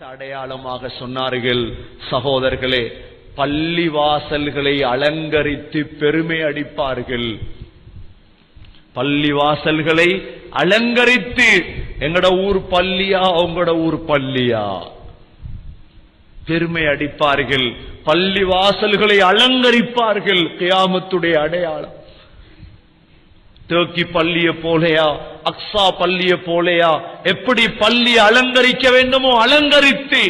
அடையாளமாக சொன்னார்கள் சகோதரர்களே பள்ளி வாசல்களை அலங்கரித்து பெருமை அடிப்பார்கள். பள்ளி வாசல்களை அலங்கரித்து எங்கட ஊர் பள்ளியா உங்களோட ஊர் பள்ளியா? பெருமை அடிப்பார்கள் பள்ளி வாசல்களை அலங்கரிப்பார்கள் கியாமத்துடைய அடையாளம். தேக்கி பள்ளிய போலையா அக்ஸா பள்ளிய போலையா? எப்படி பள்ளி அலங்கரிக்க வேண்டுமோ அலங்கரித்து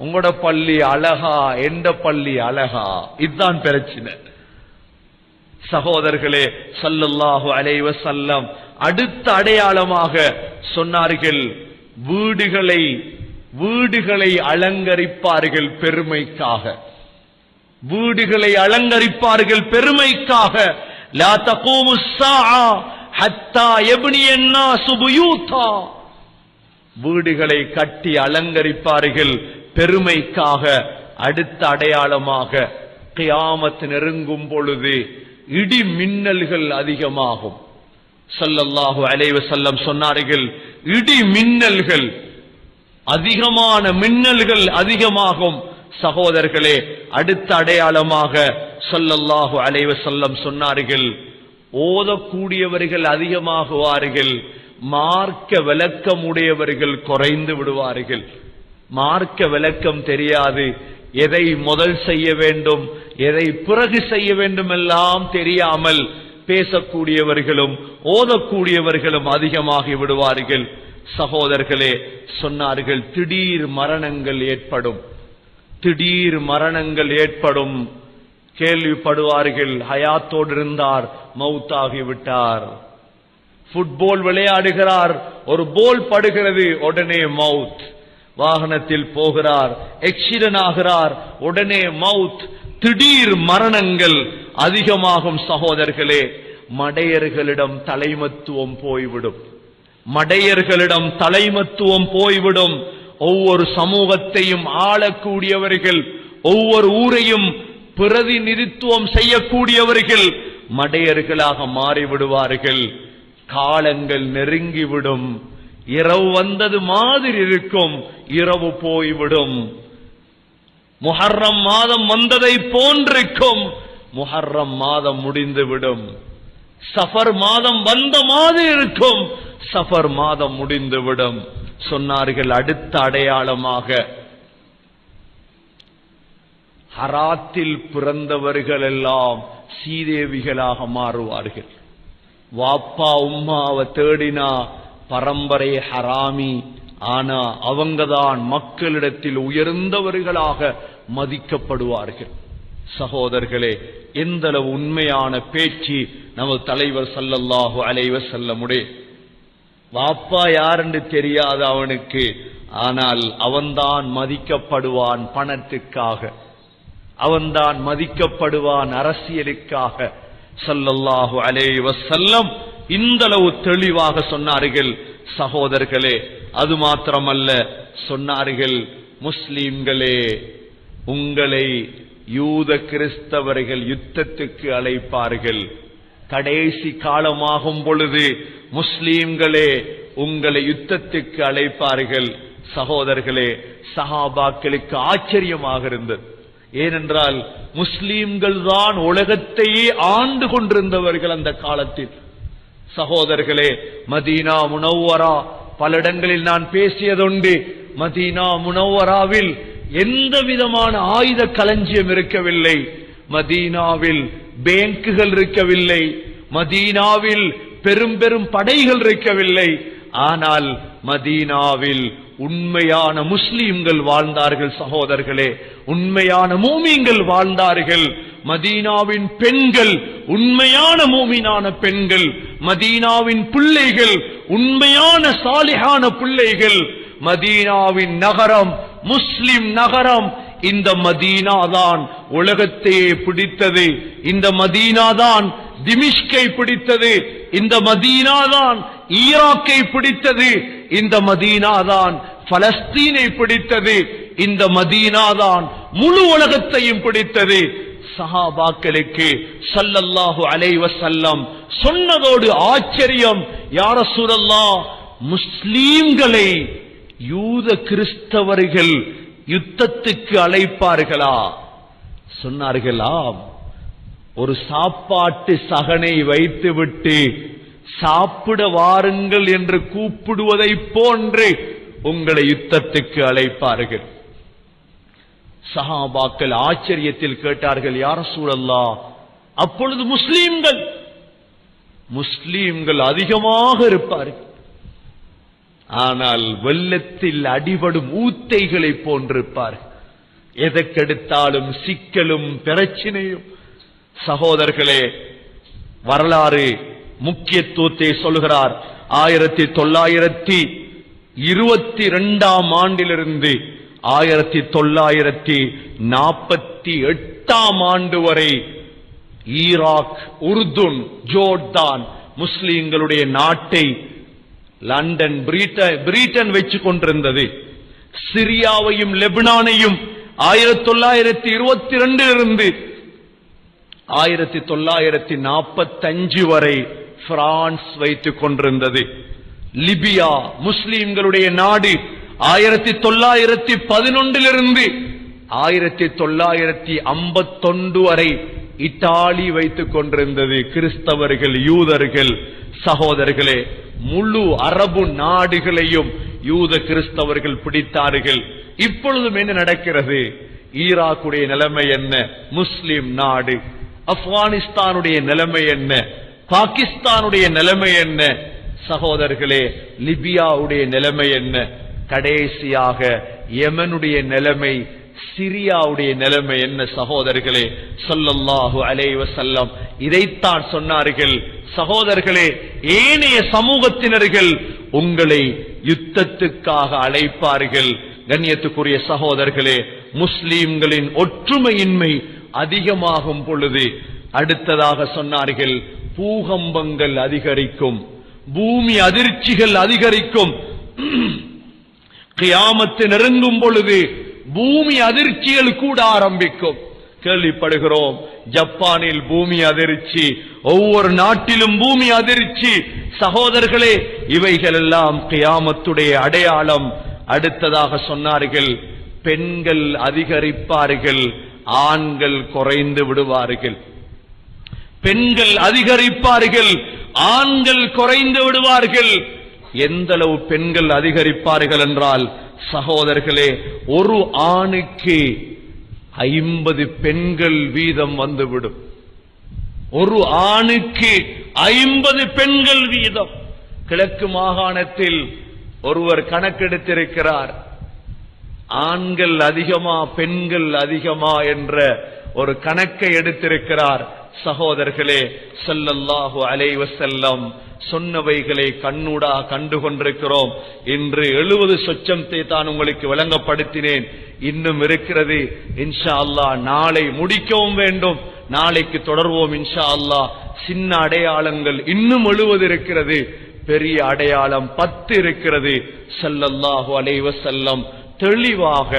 உங்களோட பள்ளி அழகா எந்த பள்ளி அழகா? இதுதான் பிரச்சனை. சகோதரர்களே சல்லல்லாஹு அலைவ செல்லம் அடுத்த அடையாளமாக சொன்னார்கள் வீடுகளை வீடுகளை அலங்கரிப்பார்கள் பெருமைக்காக. வீடுகளை அலங்கரிப்பார்கள் பெருமைக்காக. லா தகூமு ஹத்தா எபினி என்ன சுபுயூத்தா. வீடுகளை கட்டி அலங்கரிப்பார்கள் பெருமைக்காக அடுத்த அடையாளமாக கியாமத்து நெருங்கும் பொழுது இடி மின்னல்கள் அதிகமாகும். சல்லல்லாஹு அலைவ செல்லம் சொன்னார்கள் இடி மின்னல்கள் அதிகமான மின்னல்கள் அதிகமாகும். சகோதரர்களே அடுத்த அடையாளமாக சொல்லல்லாஹு அலைவ செல்லம் சொன்னார்கள் ஓதக்கூடியவர்கள் அதிகமாகுவார்கள். மார்க்க விளக்கம் உடையவர்கள் குறைந்து விடுவார்கள். மார்க்க விளக்கம் தெரியாது. எதை முதல் செய்ய வேண்டும் எதை பிறகு செய்ய வேண்டும் எல்லாம் தெரியாமல் பேசக்கூடியவர்களும் ஓதக்கூடியவர்களும் அதிகமாகி விடுவார்கள். சகோதரர்களே சொன்னார்கள் திடீர் மரணங்கள் ஏற்படும். திடீர் மரணங்கள் ஏற்படும். கேள்விப்படுவார்கள் ஹயாத்தோடு இருந்தார். மவுத்தாகிவிட்டார். ஃபுட்பால் விளையாடுகிறார். ஒரு போல் படுகிறது உடனே மவுத். வாகனத்தில் போகிறார் எக்ஸிடன் ஆகிறார் உடனே மவுத். திடீர் மரணங்கள் அதிகமாகும் சகோதரர்களே. மடையர்களிடம் தலைமத்துவம் போய்விடும். மடையர்களிடம் தலைமத்துவம் போய்விடும். ஒவ்வொரு சமூகத்தையும் ஆளக்கூடியவர்கள் ஒவ்வொரு ஊரையும் பிரதிநிதித்துவம் செய்யக்கூடியவர்கள் மடையர்களாக மாறிவிடுவார்கள். காலங்கள் நெருங்கிவிடும். இரவு வந்தது மாதிரி இருக்கும். இரவு போய்விடும். முஹர்ரம் மாதம் வந்ததை போன்றிருக்கும். முஹர்ரம் மாதம் முடிந்துவிடும். சஃபர் மாதம் வந்த மாதிரி இருக்கும். சஃபர் மாதம் முடிந்துவிடும். சொன்னார்கள் அடுத்த அடையாளமாக. ஹராத்தில் பிறந்தவர்கள் எல்லாம் சீதேவிகளாக மாறுவார்கள். வாப்பா உம்மாவை தேடினா பரம்பரை ஹராமி. ஆனா அவங்கதான் மக்களிடத்தில் உயர்ந்தவர்களாக மதிக்கப்படுவார்கள். சகோதரர்களே எந்தளவு உண்மையான பேச்சு நமது தலைவர் சல்லல்லாஹு அலைவ செல்லமுடைய வாப்பா யாருன்னு தெரியாது அவனுக்கு ஆனால் அவன்தான் மதிக்கப்படுவான் பணத்துக்காக. அவன்தான் மதிக்கப்படுவான் அரசியலுக்காக. சல்லல்லாஹு அலைஹி செல்லம் இந்தளவு தெளிவாக சொன்னார்கள். சகோதரர்களே அது மாத்திரமல்ல சொன்னார்கள் முஸ்லீம்களே உங்களை யூத கிறிஸ்தவர்கள் யுத்தத்துக்கு அழைப்பார்கள். கடைசி காலமாகும் பொழுது முஸ்லீம்களே உங்களை யுத்தத்துக்கு அழைப்பார்கள். சகோதரர்களே சஹாபாக்களுக்கு ஆச்சரியமாக இருந்தது. ஏனென்றால் முஸ்லீம்கள் தான் உலகத்தையே ஆண்டு கொண்டிருந்தவர்கள் அந்த காலத்தில். சகோதரர்களே மதீனா முனவரா பல இடங்களில் நான் பேசியதுண்டு மதீனா முனவராவில் எந்த விதமான ஆயுத களஞ்சியம் இருக்கவில்லை. மதீனாவில் பேங்குகள் இருக்கவில்லை. மதீனாவில் பெரும் பெரும் படைகள் இருக்கவில்லை. ஆனால் மதீனாவில் உண்மையான முஸ்லீம்கள் வாழ்ந்தார்கள் சகோதரர்களே. உண்மையான மூமிங்கள் வாழ்ந்தார்கள். மதீனாவின் பெண்கள் உண்மையான மூமினான பெண்கள் மதீனாவின் பிள்ளைகள் உண்மையான சாலிகான பிள்ளைகள். மதீனாவின் நகரம் முஸ்லிம் நகரம் இந்த மதீனா தான் உலகத்தையே பிடித்தது. இந்த மதீனா தான் திமிஷ்கை பிடித்தது. இந்த மதீனா தான் ஈராக்கை பிடித்தது. இந்த மதீனா தான் பலஸ்தீனை பிடித்தது. இந்த மதீனாதான் முழு உலகத்தையும் பிடித்தது. சஹாபாக்களுக்கு சல்லல்லாஹு அலைவ வஸல்லம் சொன்னதோடு ஆச்சரியம் யார சூழல்லா முஸ்லீம்களை யூத கிறிஸ்தவர்கள் யுத்தத்துக்கு அழைப்பார்களா? சொன்னார்களாம் ஒரு சாப்பாட்டு சகனை வைத்துவிட்டு சாப்பிட வாருங்கள் என்று கூப்பிடுவதைப் போன்று உங்களை யுத்தத்துக்கு அழைப்பார்கள். சஹாபாக்கள் ஆச்சரியத்தில் கேட்டார்கள் யார சூழல்லா அப்பொழுது முஸ்லீம்கள் முஸ்லீம்கள் அதிகமாக இருப்பார்கள். ஆனால் வெள்ளத்தில் அடிபடும் ஊத்தைகளை போன்றிருப்பார்கள். எதற்கெடுத்தாலும் சிக்கலும் பிரச்சினையும். சகோதரர்களே வரலாறு முக்கியத்துவத்தை சொல்கிறார். ஆயிரத்தி தொள்ளாயிரத்தி இருபத்தி இரண்டாம் ஆண்டிலிருந்து ஆயிரத்தி தொள்ளாயிரத்தி நாற்பத்தி எட்டாம் ஆண்டு வரை ஈராக் உருதுன் ஜோர்தான் முஸ்லீம்களுடைய நாட்டை லண்டன் பிரிட்டன் பிரிட்டன் வச்சு கொண்டிருந்தது. சிரியாவையும் லெபனானையும் ஆயிரத்தி தொள்ளாயிரத்தி இருபத்தி ரெண்டிலிருந்து ஆயிரத்தி தொள்ளாயிரத்தி நாற்பத்தஞ்சு வரை பிரான்ஸ் வைத்துக் கொண்டிருந்தது. லிபியா முஸ்லீம்களுடைய நாடு ஆயிரத்தி தொள்ளாயிரத்தி பதினொன்றிலிருந்து ஆயிரத்தி தொள்ளாயிரத்தி ஐம்பத்தொன்று வரை இத்தாலி வைத்துக் கொண்டிருந்தது கிறிஸ்தவர்கள் யூதர்கள் சகோதரர்களே. முழு அரபு நாடுகளையும் யூத கிறிஸ்தவர்கள் பிடித்தார்கள். இப்பொழுதும் என்ன நடக்கிறது? ஈராக்குடைய நிலைமை என்ன? முஸ்லிம் நாடு. ஆப்கானிஸ்தானுடைய நிலைமை என்ன? பாகிஸ்தானுடைய நிலைமை என்ன? சகோதரர்களே லிபியாவுடைய நிலைமை என்ன? கடைசியாக யமனுடைய நிலைமை சிரியாவுடைய நிலைமை என்ன சகோதரர்களே? சொல்லல்லாஹு அலைவ செல்லம் இதைத்தான் சொன்னார்கள் சகோதரர்களே ஏனைய சமூகத்தினர்கள் உங்களை யுத்தத்துக்காக அழைப்பார்கள். கண்ணியத்துக்குரிய சகோதரர்களே முஸ்லீம்களின் ஒற்றுமையின்மை அதிகமாகும் பொழுது அடுத்ததாக சொன்னார்கள் பூகம்பங்கள் அதிகரிக்கும் பூமி அதிர்ச்சிகள் அதிகரிக்கும். கியாமத்து நெருங்கும் பொழுது பூமி அதிர்ச்சிகள் கூட ஆரம்பிக்கும். கேள்விப்படுகிறோம் ஜப்பானில் பூமி அதிர்ச்சி ஒவ்வொரு நாட்டிலும் பூமி அதிர்ச்சி. சகோதரர்களே இவைகள் எல்லாம் கியாமத்துடைய அடையாளம். அடுத்ததாக சொன்னார்கள் பெண்கள் அதிகரிப்பார்கள் ஆண்கள் குறைந்து விடுவார்கள். பெண்கள் அதிகரிப்பார்கள் ஆண்கள் குறைந்து விடுவார்கள். எந்த அளவு பெண்கள் அதிகரிப்பார்கள் என்றால் சகோதரர்களே ஒரு ஆணுக்கு ஐம்பது பெண்கள் வீதம் வந்துவிடும். ஒரு ஆணுக்கு ஐம்பது பெண்கள் வீதம். கிழக்கு மாகாணத்தில் ஒருவர் கணக்கெடுத்திருக்கிறார். ஆண்கள் அதிகமா பெண்கள் அதிகமா என்ற ஒரு கணக்கை எடுத்திருக்கிறார். சகோதரர்களே செல்லல்லாஹு அலைவ செல்லம் சொன்னவைகளை கண்ணூடா கண்டு கொண்டிருக்கிறோம். இன்று எழுபது சொச்சத்தை தான் உங்களுக்கு விளங்கப்படுத்தினேன். இன்னும் இருக்கிறது இன்ஷா அல்லாஹ் நாளை முடிக்கவும் வேண்டும். நாளைக்கு தொடர்வோம் இன்ஷா அல்லாஹ் சின்ன அடையாளங்கள் இன்னும் எழுவது இருக்கிறது. பெரிய அடையாளம் பத்து இருக்கிறது. செல்லல்லாஹு அலைவ செல்லம் தெளிவாக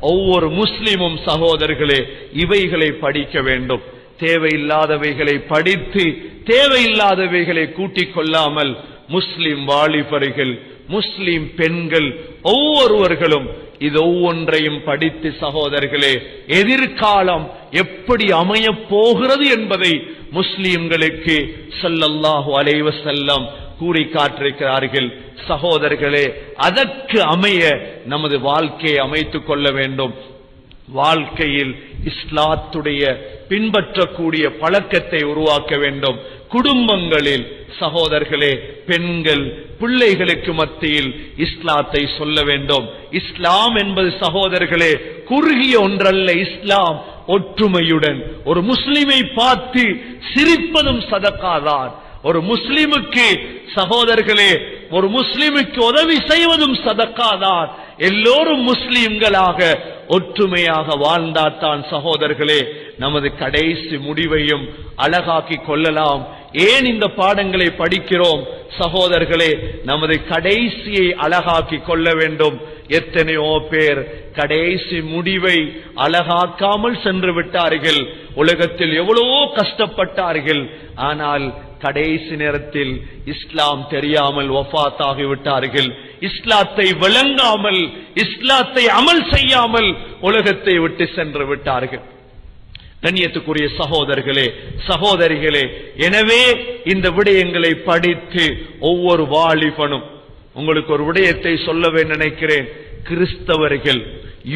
ஒவ்வொரு முஸ்லிமும் சகோதரர்களே இவைகளை படிக்க வேண்டும். தேவையில்லாதவைகளை படித்து தேவையில்லாதவைகளை கூட்டிக் கொள்ளாமல் முஸ்லிம் வாலிபர்கள் முஸ்லிம் பெண்கள் ஒவ்வொருவர்களும் இது ஒவ்வொன்றையும் படித்து சகோதரர்களே எதிர்காலம் எப்படி அமையப் போகிறது என்பதை முஸ்லிம்களுக்கு ஸல்லல்லாஹு அலைவ செல்லம் கூறி காட்டிருக்கிறார்கள் சகோதரர்களே அதற்கு அமைய நமது வாழ்க்கையை அமைத்துக் கொள்ள வேண்டும். வாழ்க்கையில் இஸ்லாத்துடைய பின்பற்றக்கூடிய பழக்கத்தை உருவாக்க வேண்டும். குடும்பங்களில் சகோதரர்களே பெண்கள் பிள்ளைகளுக்கு மத்தியில் இஸ்லாத்தை சொல்ல வேண்டும். இஸ்லாம் என்பது சகோதரர்களே குறுகிய ஒன்றல்ல இஸ்லாம். ஒற்றுமையுடன் ஒரு முஸ்லிமை பார்த்து சிரிப்பதும் சதக்காதான் ஒரு முஸ்லிமுக்கு சகோதரர்களே ஒரு முஸ்லிமுக்கு உதவி செய்வதும் சதக்காதான் எல்லோரும் முஸ்லிம்களாக ஒற்றுமையாக வாழ்ந்தாத்தான் சகோதரர்களே. நமது கடைசி முடிவையும் அழகாக்கி கொள்ளலாம். ஏன் இந்த பாடங்களை படிக்கிறோம்? சகோதரர்களே நமது கடைசியை அழகாக்கி கொள்ள வேண்டும். எத்தனையோ பேர் கடைசி முடிவை அழகாக்காமல் சென்று விட்டார்கள். உலகத்தில் எவ்வளவோ கஷ்டப்பட்டார்கள். ஆனால் கடைசி நேரத்தில் இஸ்லாம் தெரியாமல் ஒஃபாத்தாகிவிட்டார்கள் இஸ்லாத்தை விளங்காமல் இஸ்லாத்தை அமல் செய்யாமல் உலகத்தை விட்டு சென்று விட்டார்கள். கண்ணியத்துக்குரிய சகோதரர்களே சகோதரிகளே எனவே இந்த விடயங்களை படித்து ஒவ்வொரு வாலிபனும் உங்களுக்கு ஒரு விடயத்தை சொல்லவே நினைக்கிறேன் கிறிஸ்தவர்கள்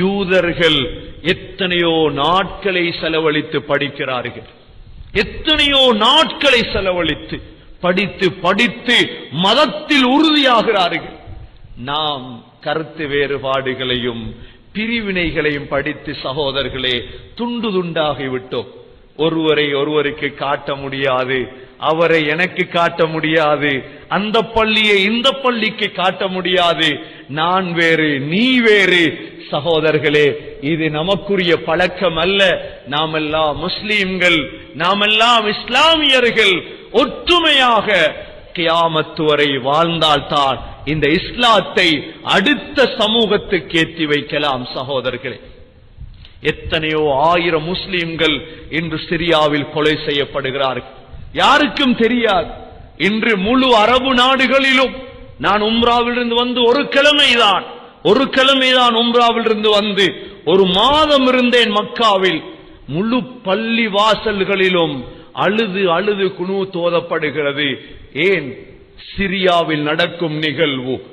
யூதர்கள் எத்தனையோ நாட்களை செலவழித்து படிக்கிறார்கள். எத்தனையோ நாட்களை செலவழித்து படித்து படித்து மதத்தில் உறுதியாகிறார்கள். நாம் கருத்து வேறுபாடுகளையும் பிரிவினைகளையும் படித்து சகோதரர்களே துண்டு துண்டாகிவிட்டோம் ஒருவரை ஒருவருக்கு காட்ட முடியாது அவரை எனக்கு காட்ட முடியாது அந்த பள்ளியை இந்த பள்ளிக்கு காட்ட முடியாது நான் வேறு நீ வேறு. சகோதரர்களே இது நமக்குரிய பழக்கம் அல்ல. நாமெல்லாம் முஸ்லீம்கள் நாமெல்லாம் இஸ்லாமியர்கள் ஒற்றுமையாக கியாமத்து வரை வாழ்ந்தால்தான் இந்த இஸ்லாத்தை அடுத்த சமூகத்துக்கு ஏற்றி வைக்கலாம் சகோதரர்களே. எத்தனையோ ஆயிரம் முஸ்லிம்கள் இன்று சிரியாவில் கொலை செய்யப்படுகிறார்கள். யாருக்கும் தெரியாது. இன்று முழு அரபு நாடுகளிலும் நான் உம்ராவிலிருந்து வந்து ஒரு கிழமைதான் ஒரு கிழமைதான் உம்ராவிலிருந்து வந்து ஒரு மாதம் இருந்தேன் மக்காவில். முழு பள்ளி வாசல்களிலும் அழுது அழுது குணு தோதப்படுகிறது. ஏன்? சிரியாவில் நடக்கும் நிகழ்வு.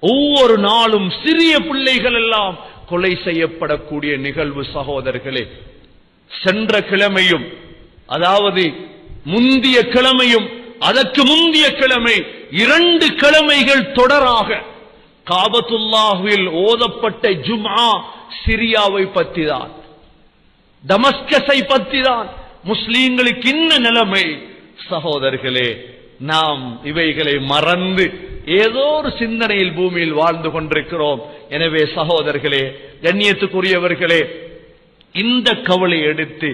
ஒவ்வொரு நாளும் சிறிய பிள்ளைகள் எல்லாம் கொலை செய்யப்படக்கூடிய நிகழ்வு சகோதரர்களே. சென்ற கிழமையும் அதாவது முந்திய கிழமையும் அதற்கு முந்திய கிழமை இரண்டு கிழமைகள் தொடராக காபத்துல்லாஹுவில் ஓதப்பட்ட ஜும்ஆ சிரியாவை பற்றிதான் டமஸ்கஸை பற்றிதான் முஸ்லீம்களுக்கு இன்ன நிலைமை. சகோதரர்களே நாம் இவைகளை மறந்து ஏதோ ஒரு சிந்தனையில் பூமியில் வாழ்ந்து கொண்டிருக்கிறோம். எனவே சகோதரர்களே கண்ணியத்துக்குரியவர்களே இந்த கவலை எடுத்து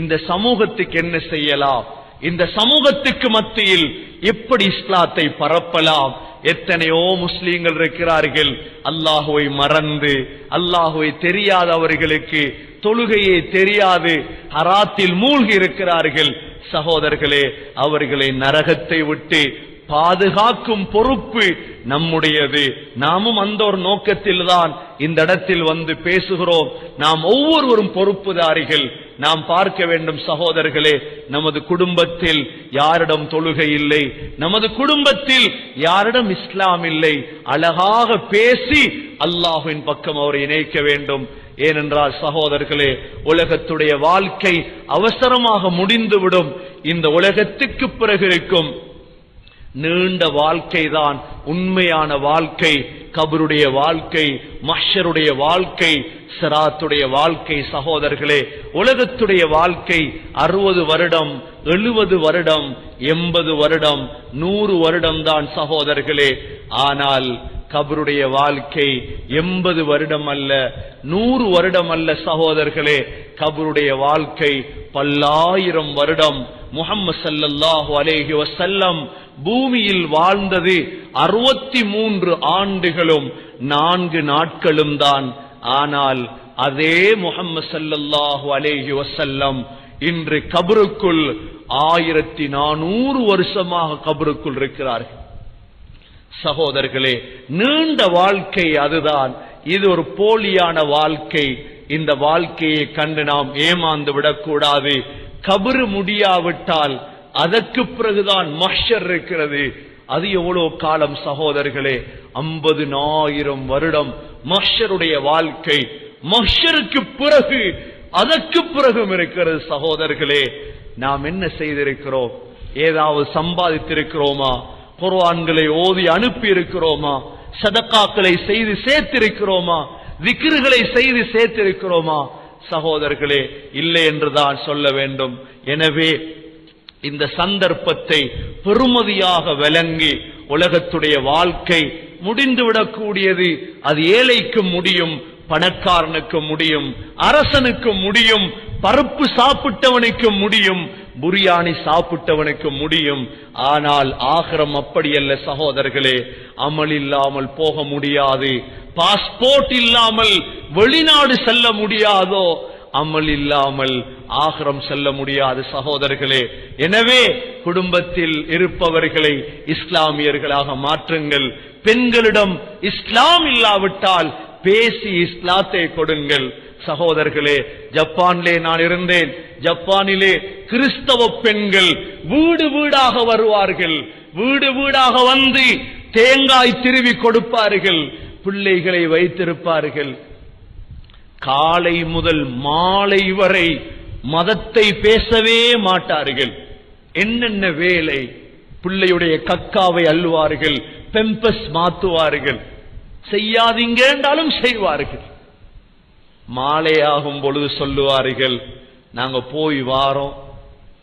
இந்த சமூகத்துக்கு என்ன செய்யலாம்? இந்த சமூகத்துக்கு மத்தியில் எப்படி இஸ்லாத்தை பரப்பலாம்? எத்தனையோ முஸ்லீம்கள் இருக்கிறார்கள். அல்லாஹுவை மறந்து அல்லாஹுவை தெரியாதவர்களுக்கு தொழுகையே தெரியாது ஹராத்தில் மூழ்கி இருக்கிறார்கள். சகோதரர்களே அவர்களை நரகத்தை விட்டு பாதுகாக்கும் பொறுப்பு நம்முடையது. நாமும் அந்த ஒரு நோக்கத்தில் தான் இந்த இடத்தில் வந்து பேசுகிறோம். நாம் ஒவ்வொருவரும் பொறுப்புதாரிகள். நாம் பார்க்க வேண்டும் சகோதரர்களே நமது குடும்பத்தில் யாரிடம் தொழுகை இல்லை நமது குடும்பத்தில் யாரிடம் இஸ்லாம் இல்லை. அழகாக பேசி அல்லாஹுவின் பக்கம் அவரை இணைக்க வேண்டும். ஏனென்றால் சகோதரர்களே உலகத்துடைய வாழ்க்கை அவசரமாக முடிந்துவிடும். இந்த உலகத்துக்கு பிறகு இருக்கும். நீண்ட வாழ்க்கைதான் உண்மையான வாழ்க்கை. கபருடைய வாழ்க்கை மஷருடைய வாழ்க்கை சிராத்துடைய வாழ்க்கை சகோதரர்களே. உலகத்துடைய வாழ்க்கை அறுபது வருடம் எழுபது வருடம் எண்பது வருடம் நூறு வருடம் தான் சகோதரர்களே. ஆனால் கபருடைய வாழ்க்கை எண்பது வருடம் அல்ல நூறு வருடம் அல்ல சகோதரர்களே. கபருடைய வாழ்க்கை பல்லாயிரம் வருடம். முகம்மது சல்லாஹு அலேஹி வசல்லம் பூமியில் வாழ்ந்தது அறுபத்தி மூன்று ஆண்டுகளும் நான்கு நாட்களும் தான். ஆனால் அதே முகம்மது சல்லாஹு அலேஹி வசல்லம் இன்று கபருக்குள் ஆயிரத்தி நானூறு வருஷமாக கபருக்குள் இருக்கிறார்கள். சகோதரர்களே நீண்ட வாழ்க்கை அதுதான். இது ஒரு போலியான வாழ்க்கை. இந்த வாழ்க்கையை கண்டு நாம் ஏமாந்து விடக்கூடாது. கபரு முடியாவிட்டால் அதற்கு பிறகுதான் மஷர் இருக்கிறது. அது எவ்வளவு காலம் சகோதரர்களே? ஐம்பது ஆயிரம் வருடம் மஷருடைய வாழ்க்கை. மஷருக்கு பிறகு அதற்கு பிறகும் இருக்கிறது சகோதரர்களே. நாம் என்ன செய்திருக்கிறோம்? ஏதாவது சம்பாதித்திருக்கிறோமா? குர்ஆன்களை ஓதி அனுப்பி இருக்கிறோமா சதக்காக்களை செய்து சேர்த்திருக்கிறோமா? விக்கிர்களை செய்து சேர்த்திருக்கிறோமா? சகோதரர்களே இல்லை என்றுதான் சொல்ல வேண்டும். எனவே இந்த சந்தர்ப்பத்தை பெருமதியாக விளங்கி உலகத்துடைய வாழ்க்கை முடிந்துவிடக்கூடியது. அது ஏழைக்கு முடியும் பணக்காரனுக்கு முடியும் அரசனுக்கு முடியும் பருப்பு சாப்பிட்டவனுக்கு முடியும் புரியாணி சாப்பிட்டவனுக்கு முடியும். ஆனால் ஆகிரம் அப்படியல்ல சகோதரர்களே அமல் இல்லாமல் போக முடியாது. பாஸ்போர்ட் இல்லாமல் வெளிநாடு செல்ல முடியாதோ அமல் இல்லாமல் ஆகரம் செல்ல முடியாது சகோதரர்களே. எனவே குடும்பத்தில் இருப்பவர்களை இஸ்லாமியர்களாக மாற்றுங்கள். பெண்களிடம் இஸ்லாம் இல்லாவிட்டால் பேசி இஸ்லாத்தை கொடுங்கள். சகோதரர்களே ஜப்பானிலே நான் இருந்தேன். ஜப்பானிலே கிறிஸ்தவ பெண்கள் வீடு வீடாக வருவார்கள். வீடு வீடாக வந்து தேங்காய் திருவி கொடுப்பார்கள். பிள்ளைகளை வைத்திருப்பார்கள். காலை முதல் மாலை வரை மதத்தை பேசவே மாட்டார்கள். என்னென்ன வேலை? பிள்ளையுடைய கக்காவை அள்ளுவார்கள் பெம்பஸ் மாத்துவார்கள். செய்யாதீங்க என்றாலும் செய்வார்கள். மாலையாகும் பொழுது சொல்லுவார்கள் நாங்க போய் வாரோம்.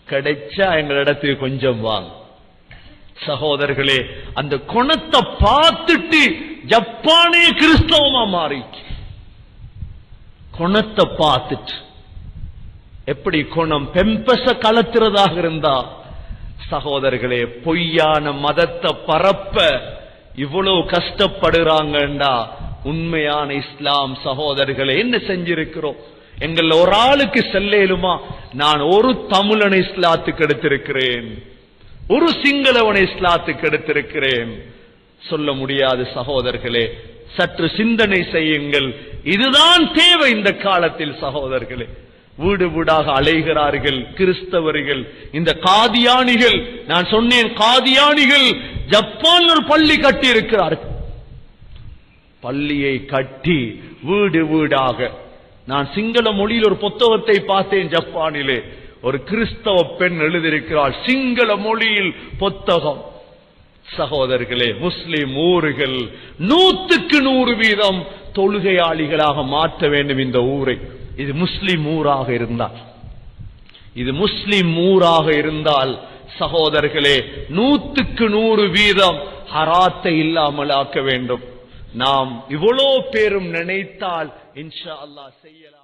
கிடைச்சா எங்களிடத்துக்கு கொஞ்சம் வாங்க. சகோதரர்களே அந்த குணத்தை பார்த்துட்டு ஜப்பானே கிறிஸ்தவமா மாறிச்சு குணத்தை பார்த்துட்டு. எப்படி குணம்? பெம்பச கலத்துறதாக இருந்தா. சகோதரர்களே பொய்யான மதத்தை பரப்ப இவ்வளவு கஷ்டப்படுறாங்கண்டா. உண்மையான இஸ்லாம் சகோதரர்களே என்ன செஞ்சிருக்கிறோம்? எங்கள் ஒரு ஆளுக்கு செல்லேலுமா? நான் ஒரு தமிழனை இஸ்லாத்துக்கு எடுத்திருக்கிறேன். ஒரு சிங்களவனை இஸ்லாத்துக்கு எடுத்திருக்கிறேன். சொல்ல முடியாது சகோதரர்களே சற்று சிந்தனை செய்யுங்கள். இதுதான் தேவை இந்த காலத்தில் சகோதரர்களே. வீடு வீடாக அலைகிறார்கள் கிறிஸ்தவர்கள். இந்த காதியானிகள் நான் சொன்னேன் காதியானிகள் ஜப்பான் ஒரு பள்ளி கட்டி இருக்கிறார்கள் பள்ளியை கட்டி வீடு வீடாக. நான் சிங்கள மொழியில் ஒரு புத்தகத்தை பார்த்தேன் ஜப்பானிலே. ஒரு கிறிஸ்தவ பெண் எழுதியிருக்கிறாள் சிங்கள மொழியில் புத்தகம். சகோதரர்களே முஸ்லிம் ஊர்கள் நூத்துக்கு நூறு வீதம் தொழுகையாளிகளாக மாற்ற வேண்டும் இந்த ஊரை. இது முஸ்லிம் ஊராக இருந்தால். இது முஸ்லிம் ஊராக இருந்தால் சகோதரர்களே நூத்துக்கு நூறு வீதம் ஹராத்தை இல்லாமல் ஆக்க வேண்டும். நாம் இவ்வளோ பேரும் நினைத்தால் இன்ஷா அல்லாஹ் செய்யலாம்.